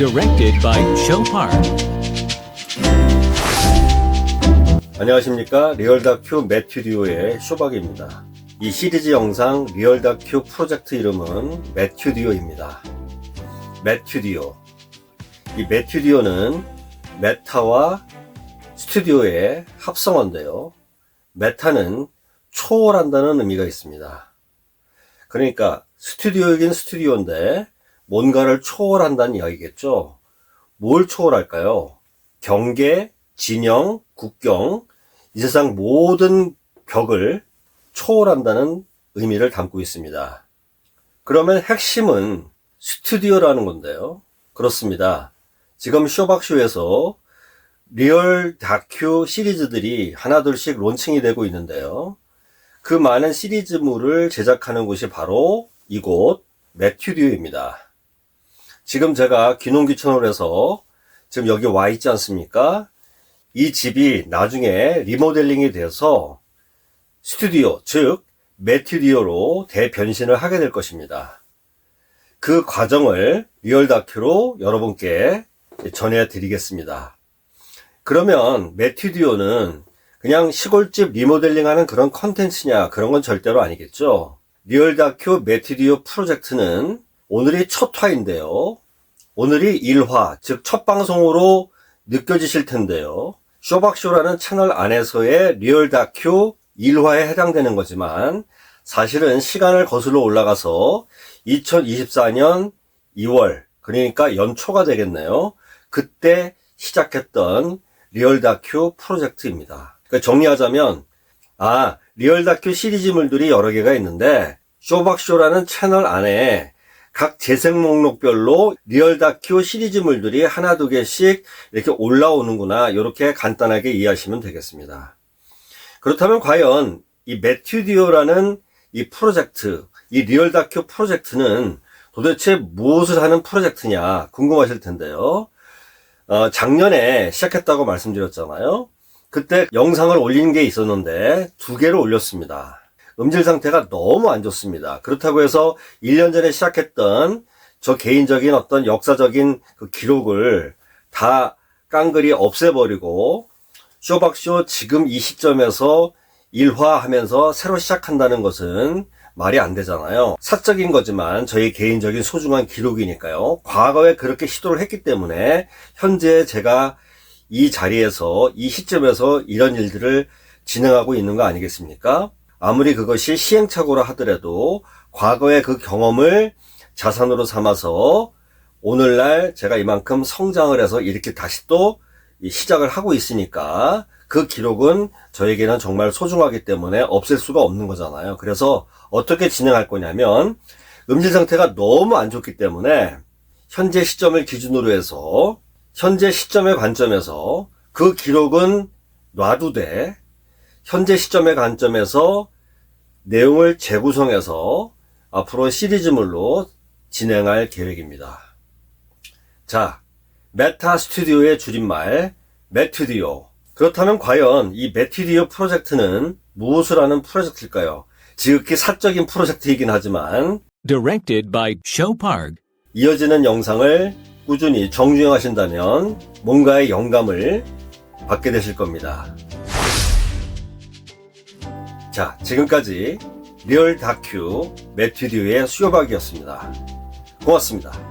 Directed by Show Park. 안녕하십니까? 리얼 다큐 매튜 듀오의 쇼박입니다. 이 시리즈 영상 리얼 다큐 프로젝트 이름은 매튜 듀오입니다. 매튜 듀오. 이 매튜 듀오는 메타와 스튜디오의 합성어인데요. 메타는 초월한다는 의미가 있습니다. 그러니까 스튜디오이긴 스튜디오인데 뭔가를 초월한다는 이야기겠죠 뭘 초월할까요 경계, 진영, 국경, 이 세상 모든 벽을 초월한다는 의미를 담고 있습니다. 그러면 핵심은 스튜디오라는 건데요. 그렇습니다. 지금 쇼박쇼에서 리얼 다큐 시리즈들이 하나둘씩 론칭이 되고 있는데요. 그 많은 시리즈물을 제작하는 곳이 바로 이곳 매튜디오입니다. 지금 제가 귀농귀촌을해서 지금 여기 와 있지 않습니까? 이 집이 나중에 리모델링이 돼서 스튜디오, 즉 매튜디오로 대변신을 하게 될 것입니다. 그 과정을 리얼 다큐로 여러분께 전해 드리겠습니다. 그러면 매튜디오는 그냥 시골집 리모델링 하는 그런 컨텐츠냐 그런 건 절대로 아니겠죠. 리얼 다큐 매튜디오 프로젝트는 오늘이 첫 화인데요. 오늘이 1화, 즉 첫 방송으로 느껴지실 텐데요. 쇼박쇼라는 채널 안에서의 리얼 다큐 1화에 해당되는 거지만 사실은 시간을 거슬러 올라가서 2024년 2월, 그러니까 연초가 되겠네요. 그때 시작했던 리얼 다큐 프로젝트입니다. 그러니까 정리하자면, 아, 리얼 다큐 시리즈물들이 여러 개가 있는데, 쇼박쇼라는 채널 안에 각 재생 목록별로 리얼 다큐 시리즈물들이 하나 두 개씩 이렇게 올라오는구나 이렇게 간단하게 이해하시면 되겠습니다. 그렇다면 과연 이 매튜디오라는 이 프로젝트, 이 리얼 다큐 프로젝트는 도대체 무엇을 하는 프로젝트냐 궁금하실 텐데요. 어, 작년에 시작했다고 말씀드렸잖아요. 그때 영상을 올린 게 있었는데 두 개를 올렸습니다. 음질 상태가 너무 안 좋습니다. 그렇다고 해서 1년 전에 시작했던 저 개인적인 어떤 역사적인 그 기록을 다 깡그리 없애버리고 쇼박쇼 지금 이 시점에서 일화하면서 새로 시작한다는 것은 말이 안 되잖아요. 사적인 거지만 저희 개인적인 소중한 기록이니까요. 과거에 그렇게 시도를 했기 때문에 현재 제가 이 자리에서 이 시점에서 이런 일들을 진행하고 있는 거 아니겠습니까? 아무리 그것이 시행착오라 하더라도 과거의 그 경험을 자산으로 삼아서 오늘날 제가 이만큼 성장을 해서 이렇게 다시 또 시작을 하고 있으니까 그 기록은 저에게는 정말 소중하기 때문에 없앨 수가 없는 거잖아요. 그래서 어떻게 진행할 거냐면 음질 상태가 너무 안 좋기 때문에 현재 시점을 기준으로 해서 현재 시점의 관점에서 그 기록은 놔두되 현재 시점의 관점에서 내용을 재구성해서 앞으로 시리즈물로 진행할 계획입니다. 자, 메타 스튜디오의 줄임말 매튜디오. 그렇다면 과연 이 매튜디오 프로젝트는 무엇을 하는 프로젝트일까요? 지극히 사적인 프로젝트이긴 하지만 Directed by Show Park. 이어지는 영상을 꾸준히 정주행하신다면 뭔가의 영감을 받게 되실 겁니다. 자, 지금까지 리얼 다큐 매튜디오의 수요박이었습니다. 고맙습니다.